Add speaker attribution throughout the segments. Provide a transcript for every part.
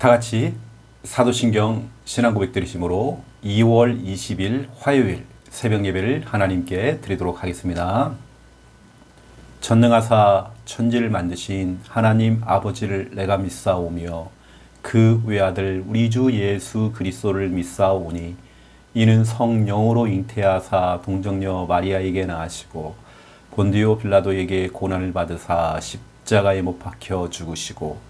Speaker 1: 다 같이 사도신경 신앙 고백 드리심으로 2월 20일 화요일 새벽 예배를 하나님께 드리도록 하겠습니다. 전능하사 천지를 만드신 하나님 아버지를 내가 믿사오며 그 외아들 우리 주 예수 그리스도를 믿사오니 이는 성령으로 잉태하사 동정녀 마리아에게 낳으시고 본디오 빌라도에게 고난을 받으사 십자가에 못 박혀 죽으시고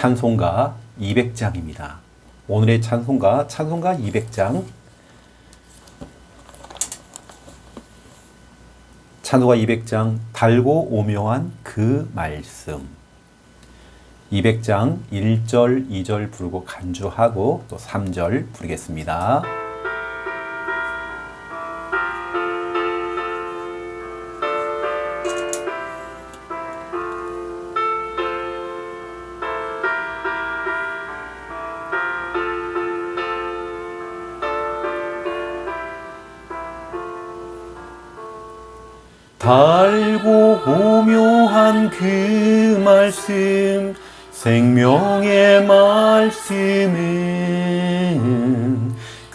Speaker 1: 찬송가 200장입니다. 오늘의 찬송가 찬송가 200장 찬송가 200장 달고 오묘한 그 말씀 200장 1절, 2절 부르고 간주하고 또 3절 부르겠습니다.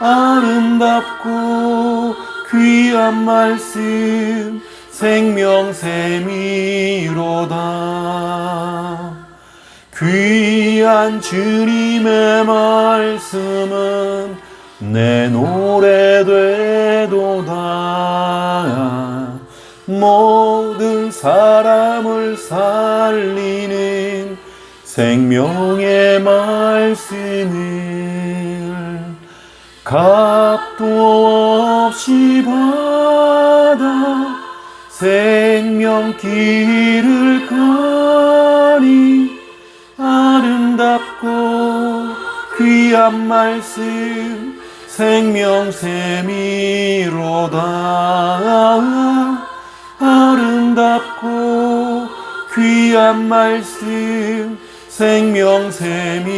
Speaker 1: 아름답고 귀한 말씀 생명샘이로다. 귀한 주님의 말씀은 내 노래 되도다. 모든 사람을 살리는 생명의 말씀을 값도 없이 받아 생명 길을 가니 아름답고 귀한 말씀 생명샘이로다. 아름답고 귀한 말씀 생명샘이로다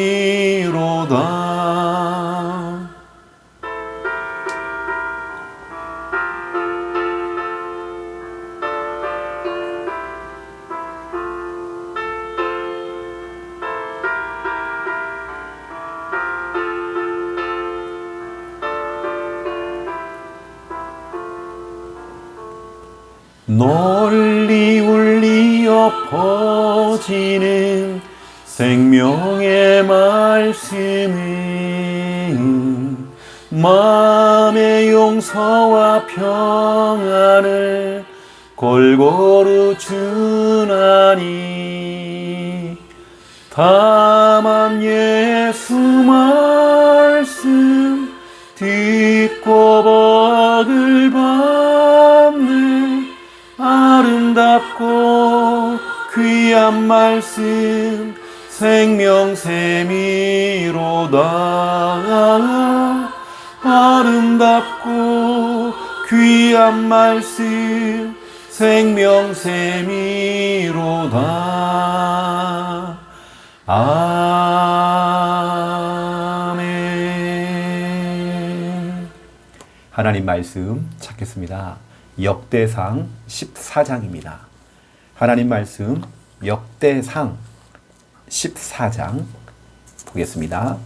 Speaker 1: 널리 울리어 퍼지는 생명의 말씀은 마음의 용서와 평안을 골고루 주나니. 다만 예수 말씀 듣고 복을 아름답고 귀한 말씀 생명샘이로다 아름답고 귀한 말씀 생명샘이로다 아멘 하나님 말씀 찾겠습니다. 역대상 14장입니다. 하나님 말씀 역대상 14장 보겠습니다.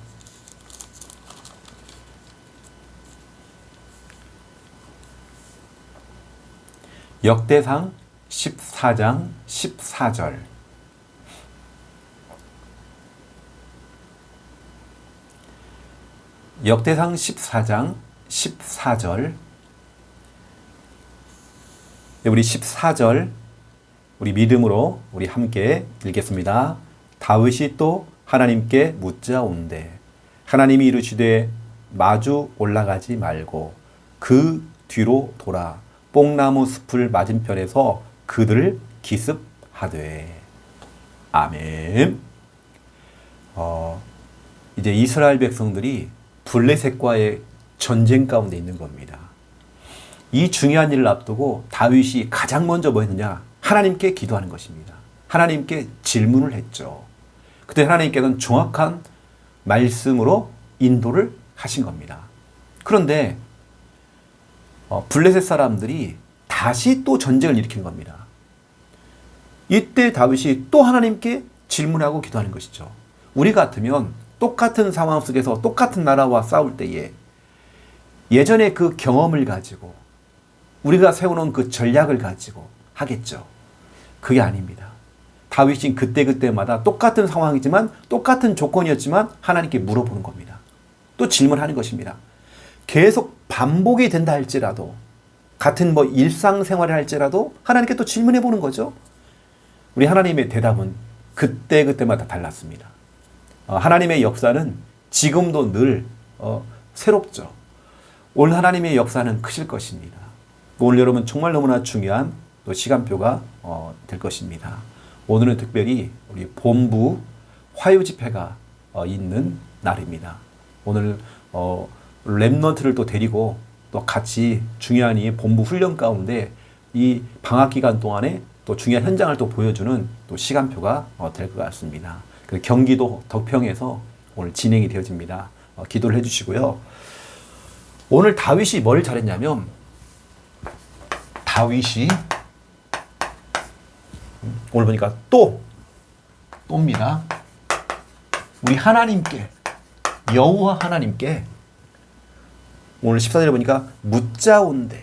Speaker 1: 역대상 14장 14절 역대상 14장 14절 우리 14절 우리 믿음으로 우리 함께 읽겠습니다. 다윗이 또 하나님께 묻자온대 하나님이 이르시되 마주 올라가지 말고 그 뒤로 돌아 뽕나무 숲을 맞은편에서 그들을 기습하되 아멘. 어, 이제 이스라엘 백성들이 블레셋과의 전쟁 가운데 있는 겁니다. 이 중요한 일을 앞두고 다윗이 가장 먼저 뭐 했느냐? 하나님께 기도하는 것입니다. 하나님께 질문을 했죠. 그때 하나님께서는 정확한 말씀으로 인도를 하신 겁니다. 그런데 어, 블레셋 사람들이 다시 또 전쟁을 일으킨 겁니다. 이때 다윗이 또 하나님께 질문하고 기도하는 것이죠. 우리 같으면 똑같은 상황 속에서 똑같은 나라와 싸울 때에 예전에 그 경험을 가지고 우리가 세워놓은 그 전략을 가지고 하겠죠. 그게 아닙니다. 다윗이 그때그때마다 똑같은 상황이지만 똑같은 조건이었지만 하나님께 물어보는 겁니다. 또 질문하는 것입니다. 계속 반복이 된다 할지라도 같은 뭐 일상생활을 할지라도 하나님께 또 질문해 보는 거죠. 우리 하나님의 대답은 그때그때마다 달랐습니다. 어, 하나님의 역사는 지금도 늘 어, 새롭죠. 오늘 하나님의 역사는 크실 것입니다. 오늘 여러분 정말 너무나 중요한 또 시간표가 어, 될 것입니다. 오늘은 특별히 우리 본부 화요 집회가 어, 있는 날입니다. 오늘 어, 랩넌트를 또 데리고 또 같이 중요한 이 본부 훈련 가운데 이 방학 기간 동안에 또 중요한 현장을 또 보여주는 또 시간표가 어, 될것 같습니다. 그 경기도 덕평에서 오늘 진행이 되어집니다. 어, 기도를 해주시고요. 오늘 다윗이 뭘 잘했냐면 다윗이 음, 오늘 보니까 또 또입니다. 우리 하나님께 여호와 하나님께 오늘 14절에 보니까 묻자온대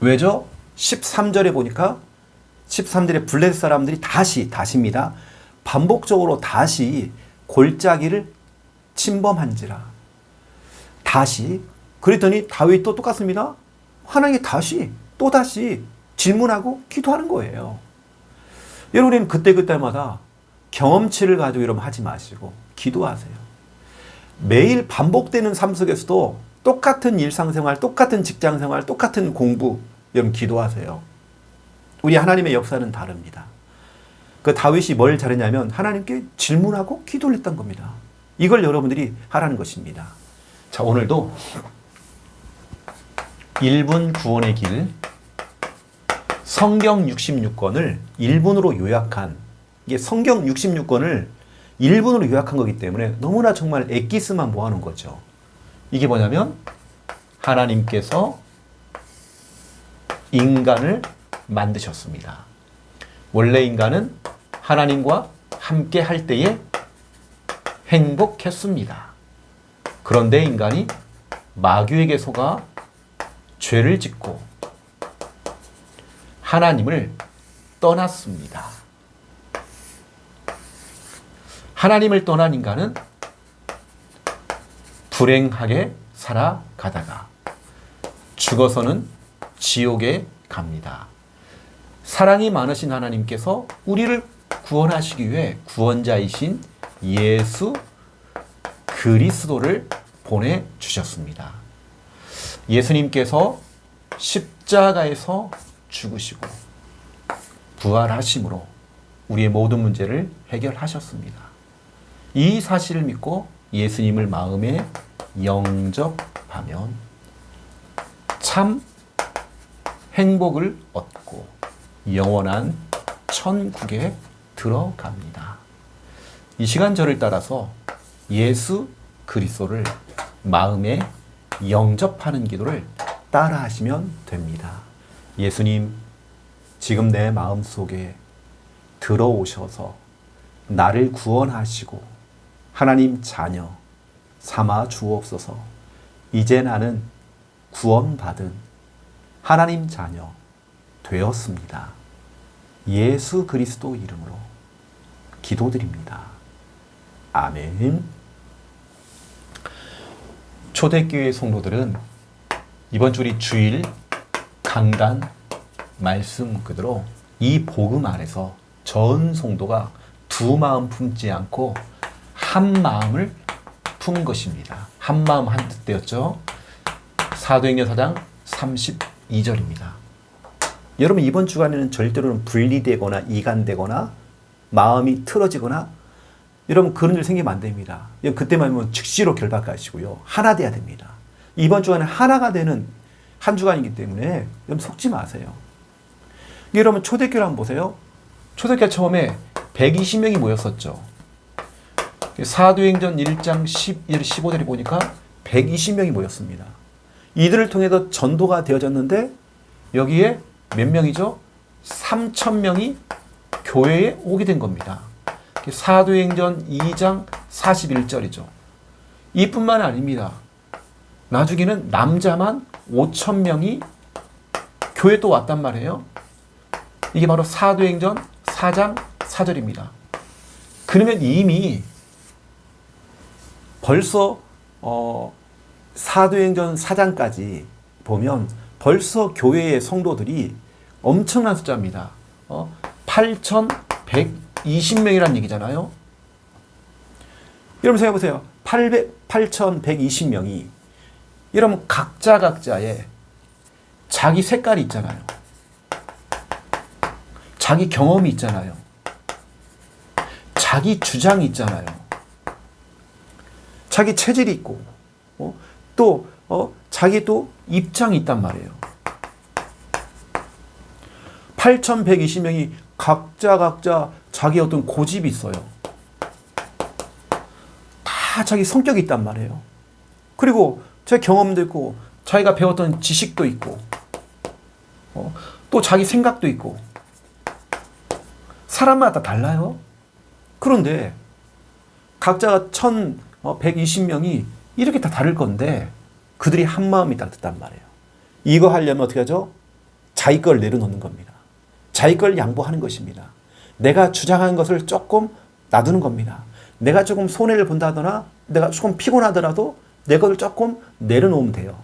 Speaker 1: 왜죠? 13절에 보니까 13절에 블레셋 사람들이 다시 다시입니다. 반복적으로 다시 골짜기를 침범한지라. 다시 그랬더니 다윗도 똑같습니다. 하나님께 다시 또 다시 질문하고 기도하는 거예요. 여러분은 그때그때마다 경험치를 가지고 이러면 하지 마시고 기도하세요. 매일 반복되는 삶 속에서도 똑같은 일상생활, 똑같은 직장생활, 똑같은 공부, 여러분 기도하세요. 우리 하나님의 역사는 다릅니다. 그 다윗이 뭘 잘했냐면 하나님께 질문하고 기도를 했던 겁니다. 이걸 여러분들이 하라는 것입니다. 자, 오늘도 1분 구원의 길 성경 66권을 1분으로 요약한 이게 성경 66권을 1분으로 요약한 거기 때문에 너무나 정말 엑기스만 모아놓은 거죠. 이게 뭐냐면 하나님께서 인간을 만드셨습니다. 원래 인간은 하나님과 함께 할 때에 행복했습니다. 그런데 인간이 마귀에게 속아 죄를 짓고 하나님을 떠났습니다. 하나님을 떠난 인간은 불행하게 살아가다가 죽어서는 지옥에 갑니다. 사랑이 많으신 하나님께서 우리를 구원하시기 위해 구원자이신 예수 그리스도를 보내주셨습니다. 예수님께서 십자가에서 죽으시고 부활하심으로 우리의 모든 문제를 해결하셨습니다. 이 사실을 믿고 예수님을 마음에 영접하면 참 행복을 얻고 영원한 천국에 들어갑니다. 이 시간 저를 따라서 예수 그리스도를 마음에 영접하는 기도를 따라 하시면 됩니다. 예수님, 지금 내 마음 속에 들어오셔서 나를 구원하시고 하나님 자녀 삼아 주옵소서. 이제 나는 구원받은 하나님 자녀 되었습니다. 예수 그리스도 이름으로 기도드립니다. 아멘. 초대교회 성도들은 이번 주 우리 주일 강단 말씀 그대로 이 복음 안에서 전 성도가 두 마음 품지 않고 한 마음을 품 것입니다. 한 마음 한 뜻되었죠. 사도행전 4장 32절입니다. 여러분 이번 주간에는 절대로는 분리되거나 이간되거나 마음이 틀어지거나 여러분 그런 일 생기면 안 됩니다. 그때만 즉시로 결박하시고요. 하나 돼야 됩니다. 이번 주간에 하나가 되는 한 주간이기 때문에 여러분 속지 마세요. 여러분 초대교회 한번 보세요. 초대교회 처음에 120명이 모였었죠. 사도행전 1장 11, 15절에 보니까 120명이 모였습니다. 이들을 통해서 전도가 되어졌는데 여기에 몇 명이죠? 3천 명이 교회에 오게 된 겁니다. 사도행전 2장 41절이죠. 이뿐만 아닙니다. 나중에는 남자만 5천 명이 교회 또 왔단 말이에요. 이게 바로 사도행전 4장 4절입니다. 그러면 이미 벌써 어, 사도행전 4장까지 보면 벌써 교회의 성도들이 엄청난 숫자입니다. 어, 8,120명이라는 얘기잖아요. 여러분 생각해보세요. 800, 8,120명이 여러분 각자 각자의 자기 색깔이 있잖아요. 자기 경험이 있잖아요. 자기 주장이 있잖아요. 자기 체질이 있고, 어? 또, 어, 자기 또 입장이 있단 말이에요. 8,120명이 각자 각자 자기 어떤 고집이 있어요. 다 자기 성격이 있단 말이에요. 그리고 제 경험도 있고, 자기가 배웠던 지식도 있고, 어, 또 자기 생각도 있고, 사람마다 달라요. 그런데 각자가 1,120명이 이렇게 다 다를 건데 그들이 한 마음이 따뜻단 말이에요. 이거 하려면 어떻게 하죠? 자기 걸 내려놓는 겁니다. 자기 걸 양보하는 것입니다. 내가 주장하는 것을 조금 놔두는 겁니다. 내가 조금 손해를 본다거나 내가 조금 피곤하더라도 내 것을 조금 내려놓으면 돼요.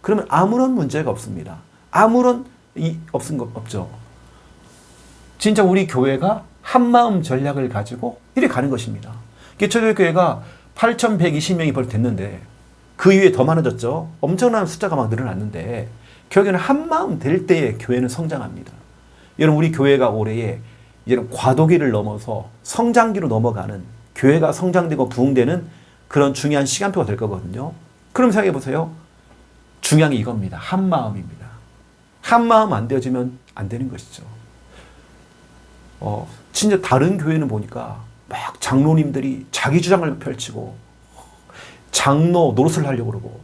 Speaker 1: 그러면 아무런 문제가 없습니다. 아무런 이 없은 것 없죠. 진짜 우리 교회가 한마음 전략을 가지고 이렇게 가는 것입니다. 초대교회가 8,120명이 벌써 됐는데 그 이후에 더 많아졌죠. 엄청난 숫자가 막 늘어났는데 결국에는 한마음 될 때에 교회는 성장합니다. 여러분 우리 교회가 올해에 이제는 과도기를 넘어서 성장기로 넘어가는 교회가 성장되고 부흥되는 그런 중요한 시간표가 될 거거든요. 그럼 생각해 보세요. 중요한 게 이겁니다. 한 마음입니다. 한 마음 안 되어지면 안 되는 것이죠. 어, 진짜 다른 교회는 보니까 막 장로님들이 자기 주장을 펼치고 장로 노릇을 하려고 그러고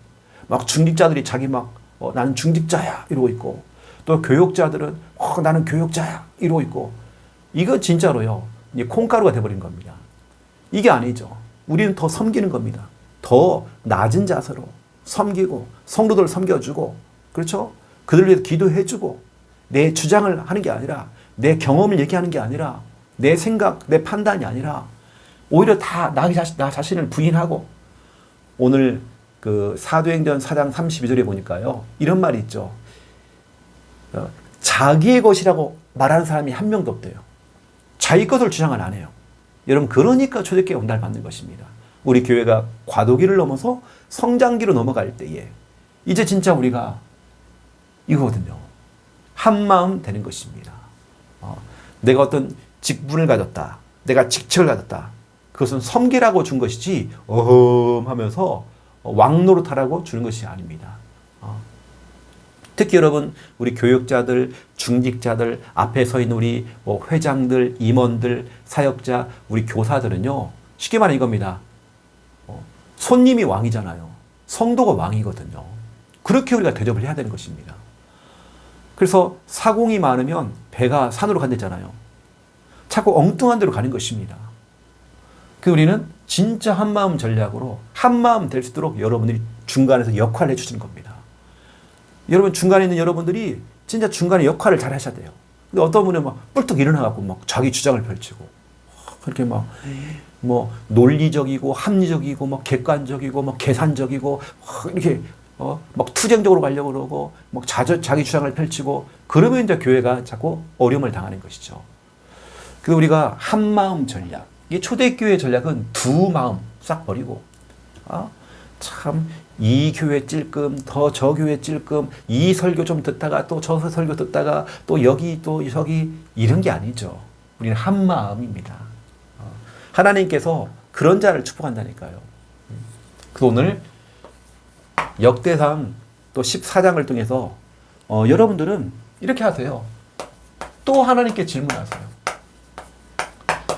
Speaker 1: 막 중직자들이 자기 막 어, 나는 중직자야 이러고 있고 또 교육자들은 어, 나는 교육자야 이러고 있고 이거 진짜로요 콩가루가 돼버린 겁니다. 이게 아니죠. 우리는 더 섬기는 겁니다. 더 낮은 자세로 섬기고 성도들 섬겨주고 그렇죠? 그들 위해서 기도해주고 내 주장을 하는 게 아니라 내 경험을 얘기하는 게 아니라 내 생각, 내 판단이 아니라 오히려 다 나 자신, 나 자신을 부인하고 오늘 그 사도행전 4장 32절에 보니까요. 이런 말이 있죠. 어, 자기의 것이라고 말하는 사람이 한 명도 없대요. 자기 것을 주장을 안 해요. 여러분 그러니까 초대교회 온달 받는 것입니다. 우리 교회가 과도기를 넘어서 성장기로 넘어갈 때에 이제 진짜 우리가 이거거든요. 한 마음 되는 것입니다. 어, 내가 어떤 직분을 가졌다. 내가 직책을 가졌다. 그것은 섬기라고 준 것이지 어흠 하면서 왕노릇하라고 주는 것이 아닙니다. 어. 특히 여러분 우리 교육자들, 중직자들 앞에 서 있는 우리 뭐 회장들, 임원들, 사역자, 우리 교사들은요 쉽게 말해 이겁니다. 어, 손님이 왕이잖아요. 성도가 왕이거든요. 그렇게 우리가 대접을 해야 되는 것입니다. 그래서 사공이 많으면 배가 산으로 간댔잖아요. 자꾸 엉뚱한 데로 가는 것입니다. 그 우리는 진짜 한마음 전략으로 한마음 될 수 있도록 여러분들이 중간에서 역할을 해주시는 겁니다. 여러분 중간에 있는 여러분들이 진짜 중간에 역할을 잘 하셔야 돼요. 근데 어떤 분은 막 뿔떡 일어나갖고 막 자기 주장을 펼치고 그렇게 막, 뭐, 논리적이고, 합리적이고, 뭐, 객관적이고, 뭐, 계산적이고, 막 이렇게, 어, 막 투쟁적으로 가려고 그러고, 막 자저, 자기 주장을 펼치고, 그러면 이제 교회가 자꾸 어려움을 당하는 것이죠. 그 우리가 한 마음 전략. 이 초대교회 전략은 두 마음 싹 버리고, 아, 참, 이 교회 찔끔, 더 저 교회 찔끔, 이 설교 좀 듣다가 또 저 설교 듣다가 또 여기 또 저기 이런 게 아니죠. 우리는 한 마음입니다. 어, 하나님께서 그런 자를 축복한다니까요. 그래서 오늘 역대상 또 14장을 통해서 어, 여러분들은 이렇게 하세요. 또 하나님께 질문하세요.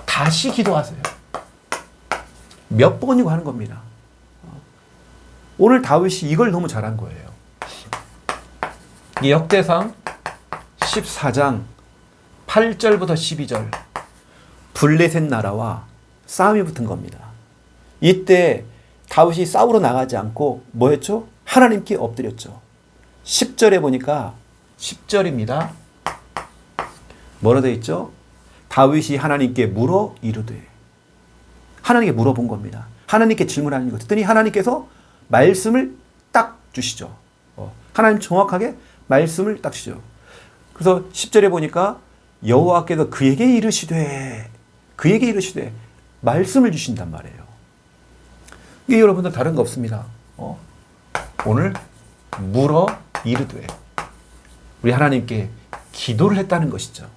Speaker 1: 다시 기도하세요. 몇 번이고 하는 겁니다. 오늘 다윗이 이걸 너무 잘한 거예요. 이 역대상 14장 8절부터 12절 블레셋 나라와 싸움이 붙은 겁니다. 이때 다윗이 싸우러 나가지 않고 뭐 했죠? 하나님께 엎드렸죠. 10절에 보니까 10절입니다. 뭐라 되어 있죠? 다윗이 하나님께 물어 이르되 하나님께 물어본 겁니다. 하나님께 질문하는 거 듣더니 하나님께서 말씀을 딱 주시죠. 어, 하나님 정확하게 말씀을 딱 주죠. 그래서 10절에 보니까 여호와께서 그에게 이르시되 그에게 이르시되 말씀을 주신단 말이에요. 이게 여러분들 다른 거 없습니다. 어? 오늘 물어 이르되 우리 하나님께 기도를 했다는 것이죠.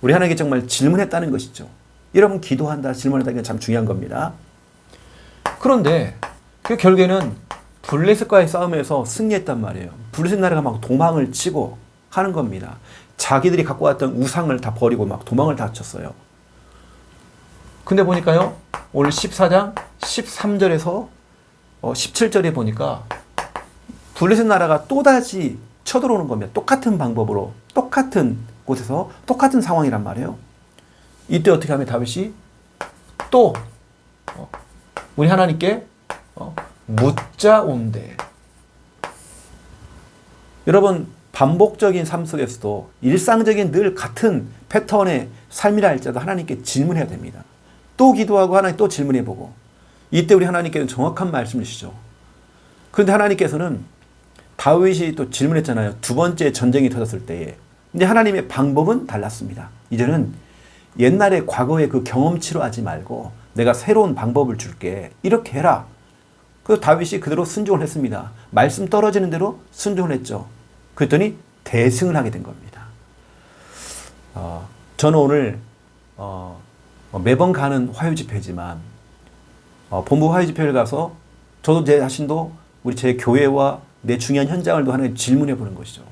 Speaker 1: 우리 하나님께 정말 질문했다는 것이죠. 여러분 기도한다, 질문한다는 게참 중요한 겁니다. 그런데 그 결국에는 블레셋과의 싸움에서 승리했단 말이에요. 블레셋 나라가 막 도망을 치고 하는 겁니다. 자기들이 갖고 왔던 우상을 다 버리고 막 도망을 다 쳤어요. 근데 보니까요, 오늘 14장 13절에서 17절에 보니까 블레셋 나라가 또다시 쳐들어오는 겁니다. 똑같은 방법으로, 똑같은 곳에서 똑같은 상황이란 말이에요. 이때 어떻게 하면 다윗이 또 어, 우리 하나님께 어, 묻자 온대. 여러분 반복적인 삶 속에서도 일상적인 늘 같은 패턴의 삶이라 할지라도 하나님께 질문해야 됩니다. 또 기도하고 하나님 또 질문해보고 이때 우리 하나님께는 정확한 말씀을 주시죠. 그런데 하나님께서는 다윗이 또 질문했잖아요. 두 번째 전쟁이 터졌을 때에. 근데 하나님의 방법은 달랐습니다. 이제는 옛날에 과거의 그 경험치로 하지 말고 내가 새로운 방법을 줄게. 이렇게 해라. 그래서 다윗이 그대로 순종을 했습니다. 말씀 떨어지는 대로 순종을 했죠. 그랬더니 대승을 하게 된 겁니다. 어, 저는 오늘 어, 매번 가는 화요 집회지만 어, 본부 화요 집회를 가서 저도 제 자신도 우리 제 교회와 내 중요한 현장을 하는 질문해 보는 것이죠.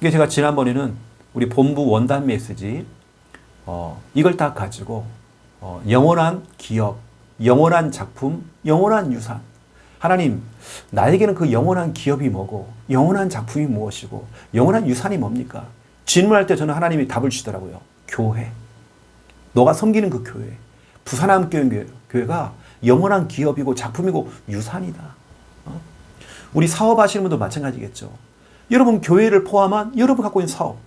Speaker 1: 이게 제가 지난번에는 우리 본부 원단 메시지 어, 이걸 딱 가지고 어, 영원한 기업, 영원한 작품, 영원한 유산. 하나님, 나에게는 그 영원한 기업이 뭐고, 영원한 작품이 무엇이고, 영원한 유산이 뭡니까? 질문할 때 저는 하나님이 답을 주시더라고요. 교회. 너가 섬기는 그 교회. 부산함교회 교회가 영원한 기업이고 작품이고 유산이다. 어? 우리 사업하시는 분도 마찬가지겠죠. 여러분 교회를 포함한 여러분 갖고 있는 사업.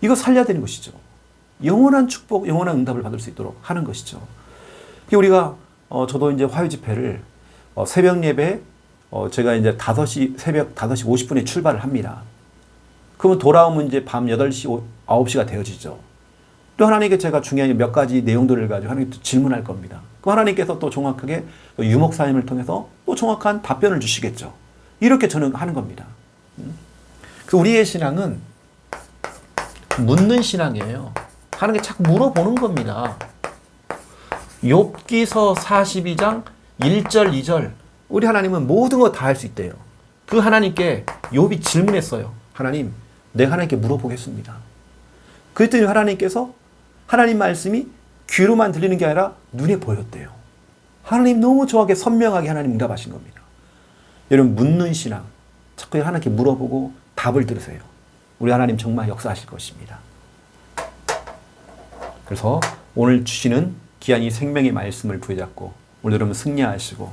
Speaker 1: 이거 살려야 되는 것이죠. 영원한 축복, 영원한 응답을 받을 수 있도록 하는 것이죠. 우리가 어, 저도 이제 화요 집회를 어, 새벽 예배 어, 제가 이제 5시 새벽 5시 50분에 출발을 합니다. 그러면 돌아오면 이제 밤 8시 9시가 되어지죠. 또 하나님께 제가 중요한 몇 가지 내용들을 가지고 하나님께 질문할 겁니다. 그 하나님께서 또 정확하게 유목사님을 통해서 또 정확한 답변을 주시겠죠. 이렇게 저는 하는 겁니다. 그 우리의 신앙은 묻는 신앙이에요. 하나님께 자꾸 물어보는 겁니다. 욥기서 42장 1절 2절 우리 하나님은 모든 거 다 할 수 있대요. 그 하나님께 욥이 질문했어요. 하나님, 내가 하나님께 물어보겠습니다. 그랬더니 하나님께서 하나님 말씀이 귀로만 들리는 게 아니라 눈에 보였대요. 하나님 너무 정확하게 선명하게 하나님 응답하신 겁니다. 여러분 묻는 신앙 자꾸 하나님께 물어보고 답을 들으세요. 우리 하나님 정말 역사하실 것입니다. 그래서 오늘 주시는 귀한 이 생명의 말씀을 부여잡고 오늘 여러분 승리하시고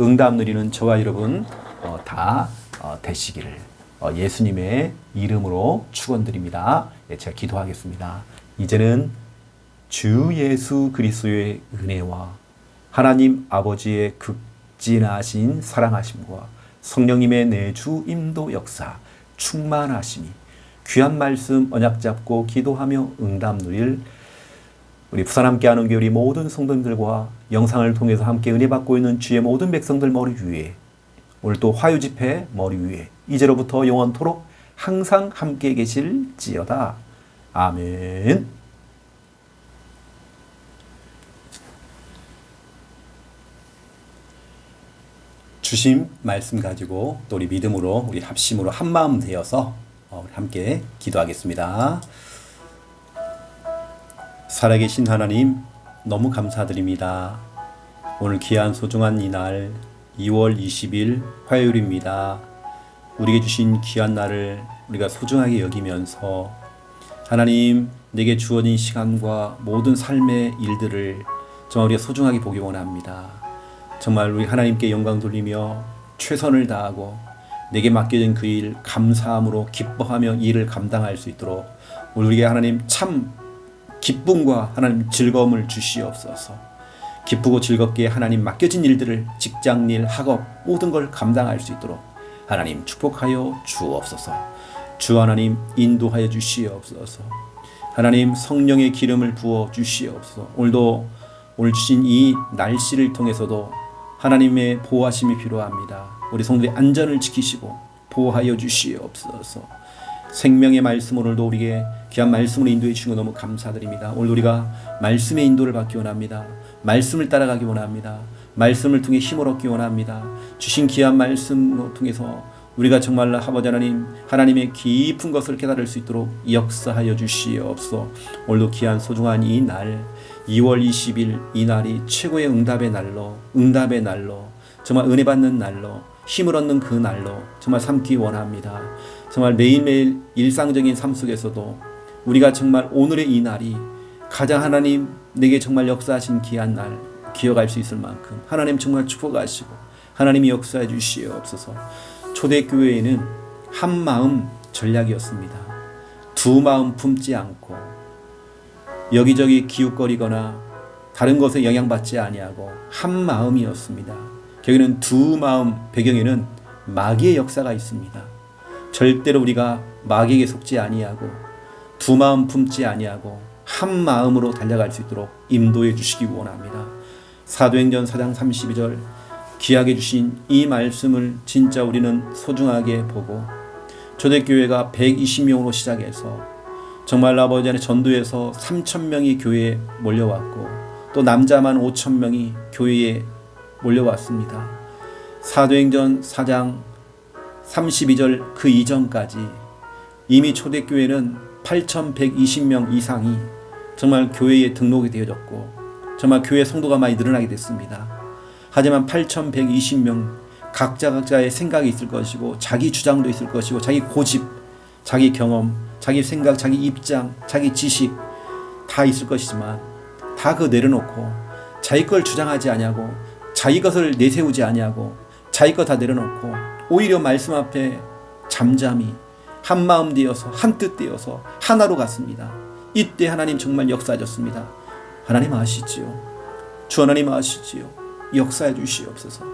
Speaker 1: 응답 누리는 저와 여러분 어, 다 어, 되시기를 어, 예수님의 이름으로 축원드립니다. 예, 제가 기도하겠습니다. 이제는 주 예수 그리스도의 은혜와 하나님 아버지의 극진하신 사랑하심과 성령님의 내주 임도 역사 충만하심이 귀한 말씀 언약 잡고 기도하며 응답 누릴 우리 부산 함께하는 교회 우리 모든 성도님들과 영상을 통해서 함께 은혜 받고 있는 주의 모든 백성들 머리 위에 오늘 또 화요 집회 머리 위에 이제로부터 영원토록 항상 함께 계실지어다. 아멘. 주심 말씀 가지고 또 우리 믿음으로 우리 합심으로 한 마음 되어서 어, 함께 기도하겠습니다. 살아계신 하나님 너무 감사드립니다. 오늘 귀한 소중한 이날 2월 20일 화요일입니다. 우리에게 주신 귀한 날을 우리가 소중하게 여기면서 하나님 내게 주어진 시간과 모든 삶의 일들을 정말 우리가 소중하게 보기 원합니다. 정말 우리 하나님께 영광 돌리며 최선을 다하고 내게 맡겨진 그 일 감사함으로 기뻐하며 이 일을 감당할 수 있도록 우리에게 하나님 참 기쁨과 하나님 즐거움을 주시옵소서. 기쁘고 즐겁게 하나님 맡겨진 일들을 직장 일, 학업 모든 걸 감당할 수 있도록 하나님 축복하여 주옵소서. 주 하나님 인도하여 주시옵소서. 하나님 성령의 기름을 부어 주시옵소서. 오늘도 오늘 주신 이 날씨를 통해서도 하나님의 보호하심이 필요합니다. 우리 성도의 안전을 지키시고 보호하여 주시옵소서. 생명의 말씀 오늘도 우리에게 귀한 말씀으로 인도해 주신 거 너무 감사드립니다. 오늘 우리가 말씀의 인도를 받기 원합니다. 말씀을 따라가기 원합니다. 말씀을 통해 힘을 얻기 원합니다. 주신 귀한 말씀을 통해서 우리가 정말 아버지 하나님 하나님의 깊은 것을 깨달을 수 있도록 역사하여 주시옵소서. 오늘도 귀한 소중한 이 날 2월 20일 이 날이 최고의 응답의 날로 응답의 날로 정말 은혜 받는 날로 힘을 얻는 그 날로 정말 삼기 원합니다. 정말 매일매일 일상적인 삶 속에서도 우리가 정말 오늘의 이 날이 가장 하나님 내게 정말 역사하신 귀한 날 기억할 수 있을 만큼 하나님 정말 축복하시고 하나님이 역사해 주시옵소서. 초대교회에는 한 마음 전략이었습니다. 두 마음 품지 않고 여기저기 기웃거리거나 다른 것에 영향받지 아니하고 한 마음이었습니다. 여기는 두 마음 배경에는 마귀의 역사가 있습니다. 절대로 우리가 마귀에게 속지 아니하고 두 마음 품지 아니하고 한 마음으로 달려갈 수 있도록 인도해 주시기 원합니다. 사도행전 4장 32절 귀하게 주신 이 말씀을 진짜 우리는 소중하게 보고 초대교회가 120명으로 시작해서 정말 아버지 안에 전도에서 3천 명이 교회에 몰려왔고 또 남자만 5천 명이 교회에 몰려왔습니다. 사도행전 4장 32절 그 이전까지 이미 초대교회는 8,120명 이상이 정말 교회에 등록이 되어졌고 정말 교회 성도가 많이 늘어나게 됐습니다. 하지만 8,120명 각자 각자의 생각이 있을 것이고 자기 주장도 있을 것이고 자기 고집, 자기 경험, 자기 생각, 자기 입장, 자기 지식 다 있을 것이지만 다 그 내려놓고 자기 걸 주장하지 아니하고 자기 것을 내세우지 아니하고 자기 것 다 내려놓고 오히려 말씀 앞에 잠잠히 한 마음 되어서 한 뜻 되어서 하나로 갔습니다. 이때 하나님 정말 역사하셨습니다. 하나님 아시지요. 주 하나님 아시지요. 역사해 주시옵소서.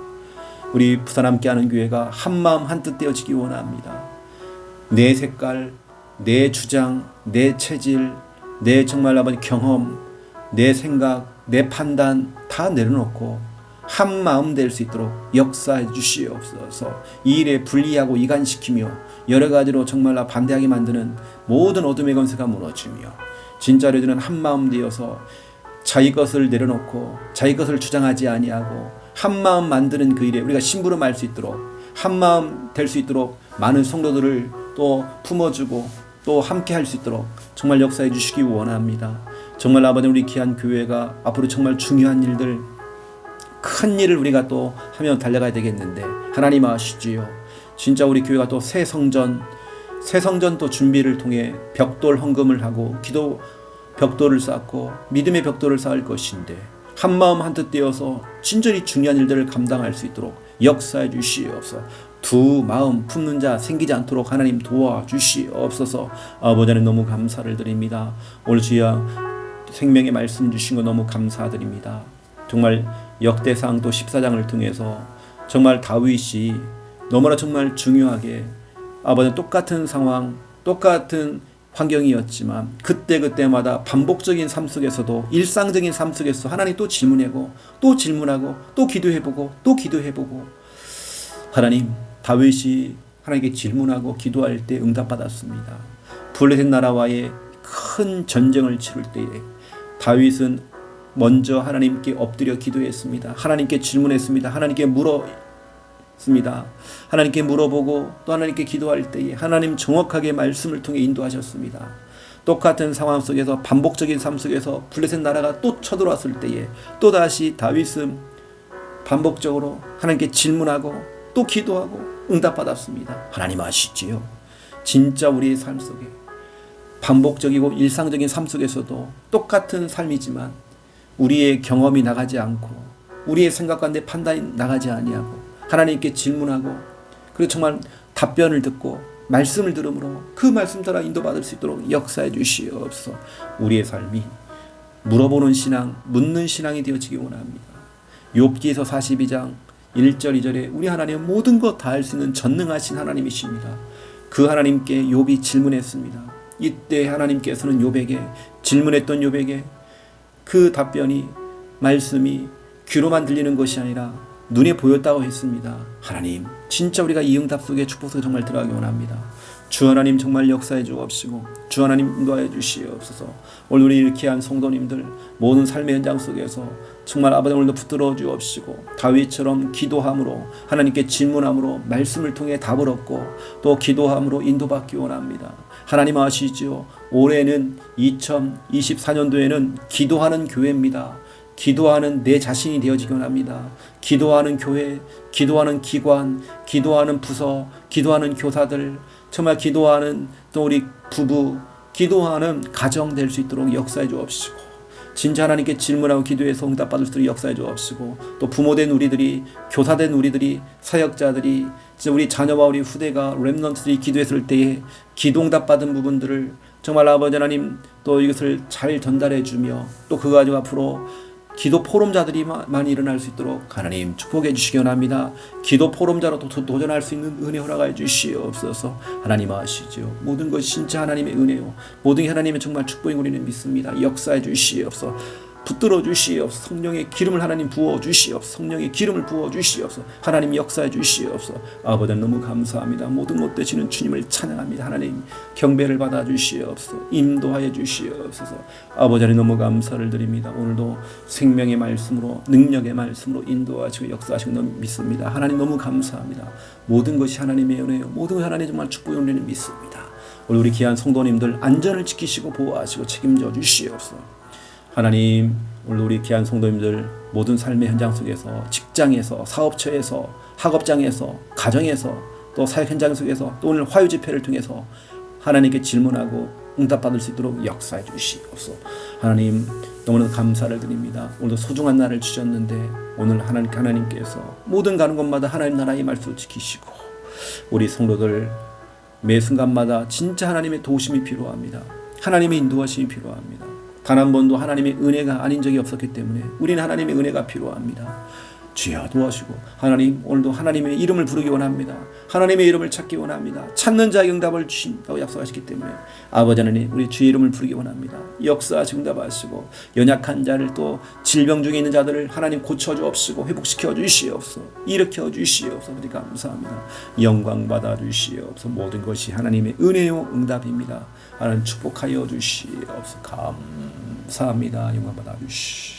Speaker 1: 우리 부산 함께하는 교회가 한 마음 한 뜻 되어지기 원합니다. 내 색깔, 내 주장, 내 체질, 내 정말 아버지 경험, 내 생각, 내 판단 다 내려놓고 한 마음 될 수 있도록 역사해 주시옵소서. 이 일에 분리하고 이간시키며 여러 가지로 정말 반대하게 만드는 모든 어둠의 건세가 무너지며 진짜로 저는 한 마음 되어서 자기 것을 내려놓고 자기 것을 주장하지 아니하고 한 마음 만드는 그 일에 우리가 심부름할 수 있도록 한 마음 될 수 있도록 많은 성도들을 또 품어주고 또 함께 할 수 있도록 정말 역사해 주시기 원합니다. 정말 아버지 우리 귀한 교회가 앞으로 정말 중요한 일들 큰 일을 우리가 또 하며 달려가야 되겠는데 하나님 아시지요. 진짜 우리 교회가 또 새 성전 새 성전 또 준비를 통해 벽돌 헌금을 하고 기도 벽돌을 쌓고 믿음의 벽돌을 쌓을 것인데 한 마음 한뜻 되어서 진절히 중요한 일들을 감당할 수 있도록 역사해 주시옵소서. 두 마음 품는 자 생기지 않도록 하나님 도와 주시옵소서. 아버지 는 너무 감사를 드립니다. 오늘 주야 생명의 말씀 주신 거 너무 감사드립니다. 정말 역대상 또 14장을 통해서 정말 다윗이 너무나 정말 중요하게 아버지 똑같은 상황, 똑같은 환경이었지만 그때 그때마다 반복적인 삶 속에서도 일상적인 삶 속에서 하나님 또 질문하고 또 질문하고 또 기도해보고 또 기도해보고 하나님 다윗이 하나님께 질문하고 기도할 때 응답받았습니다. 블레셋 나라와의 큰 전쟁을 치를 때에 다윗은 먼저 하나님께 엎드려 기도했습니다. 하나님께 질문했습니다. 하나님께 물었습니다. 하나님께 물어보고 또 하나님께 기도할 때에 하나님 정확하게 말씀을 통해 인도하셨습니다. 똑같은 상황 속에서 반복적인 삶 속에서 블레셋 나라가 또 쳐들어왔을 때에 또 다시 다윗은 반복적으로 하나님께 질문하고 또 기도하고 응답받았습니다. 하나님 아시지요? 진짜 우리의 삶 속에 반복적이고 일상적인 삶 속에서도 똑같은 삶이지만 우리의 경험이 나가지 않고 우리의 생각과 내 판단이 나가지 아니하고 하나님께 질문하고 그리고 정말 답변을 듣고 말씀을 들음으로 그 말씀 따라 인도받을 수 있도록 역사해 주시옵소서 우리의 삶이 물어보는 신앙, 묻는 신앙이 되어지기 원합니다. 욥기에서 42장 1절 2절에 우리 하나님은 모든 것 다 할 수 있는 전능하신 하나님이십니다. 그 하나님께 욥이 질문했습니다. 이때 하나님께서는 욥에게 질문했던 욥에게 그 답변이 말씀이 귀로만 들리는 것이 아니라 눈에 보였다고 했습니다. 하나님, 진짜 우리가 이 응답 속에 축복 속에 정말 들어가기 원합니다. 주 하나님 정말 역사해 주옵시고 주 하나님 인도하여 주시옵소서. 오늘 우리 이렇게 한 성도님들 모든 삶의 현장 속에서 정말 아버지 오늘도 붙들어 주옵시고 다윗처럼 기도함으로 하나님께 질문함으로 말씀을 통해 답을 얻고 또 기도함으로 인도받기 원합니다. 하나님 아시지요? 올해는 2024년도에는 기도하는 교회입니다. 기도하는 내 자신이 되어지기 원합니다. 기도하는 교회, 기도하는 기관, 기도하는 부서, 기도하는 교사들, 정말 기도하는 또 우리 부부, 기도하는 가정 될 수 있도록 역사해 주옵시고 진짜 하나님께 질문하고 기도해서 응답받을 수 있도록 역사해 주옵시고 또 부모된 우리들이 교사된 우리들이 사역자들이 진짜 우리 자녀와 우리 후대가 렘넌트들이 기도했을 때에 기도응답 받은 부분들을 정말 아버지 하나님 또 이것을 잘 전달해 주며 또 그거 가지고 앞으로 기도 포럼자들이 많이 일어날 수 있도록 하나님 축복해 주시기 원합니다. 기도 포럼자로 도, 도전할 수 있는 은혜 허락해 주시옵소서. 하나님 아시죠. 모든 것이 진짜 하나님의 은혜요. 모든 게 하나님의 정말 축복인 우리는 믿습니다. 역사해 주시옵소서. 붙들어 주시옵소서. 성령의 기름을 하나님 부어 주시옵소서. 성령의 기름을 부어 주시옵소서. 하나님 역사해 주시옵소서. 아버지 너무 감사합니다. 모든 것 되시는 주님을 찬양합니다. 하나님 경배를 받아 주시옵소서. 인도하여 주시옵소서. 아버지 너무 감사를 드립니다. 오늘도 생명의 말씀으로 능력의 말씀으로 인도하시고 역사하시고 너무 믿습니다. 하나님 너무 감사합니다. 모든 것이 하나님의 은혜요. 모든 하나님 정말 축복의 은혜는 믿습니다. 오늘 우리 귀한 성도님들 안전을 지키시고 보호하시고 책임져 주시옵소서. 하나님 오늘 우리 귀한 성도님들 모든 삶의 현장 속에서 직장에서 사업처에서 학업장에서 가정에서 또 사역 현장 속에서 또 오늘 화요 집회를 통해서 하나님께 질문하고 응답받을 수 있도록 역사해 주시옵소서. 하나님 너무나 감사를 드립니다. 오늘도 소중한 날을 주셨는데 오늘 하나님 하나님께서 모든 가는 곳마다 하나님 나라의 말씀을 지키시고 우리 성도들 매 순간마다 진짜 하나님의 도우심이 필요합니다. 하나님의 인도하심이 필요합니다. 단 한 번도 하나님의 은혜가 아닌 적이 없었기 때문에 우리는 하나님의 은혜가 필요합니다. 주여 도와주고 하나님 오늘도 하나님의 이름을 부르기 원합니다. 하나님의 이름을 찾기 원합니다. 찾는 자에게 응답을 주신다고 약속하셨기 때문에 아버지 하나님 우리 주의 이름을 부르기 원합니다. 역사하시고 응답하시고 연약한 자를 또 질병 중에 있는 자들을 하나님 고쳐 주옵시고 회복시켜 주시옵소서. 일으켜 주시옵소서. 우리 감사합니다. 영광 받아 주시옵소서. 모든 것이 하나님의 은혜요 응답입니다. 하나님 축복하여 주시옵소서. 감사합니다. 영광 받아 주시.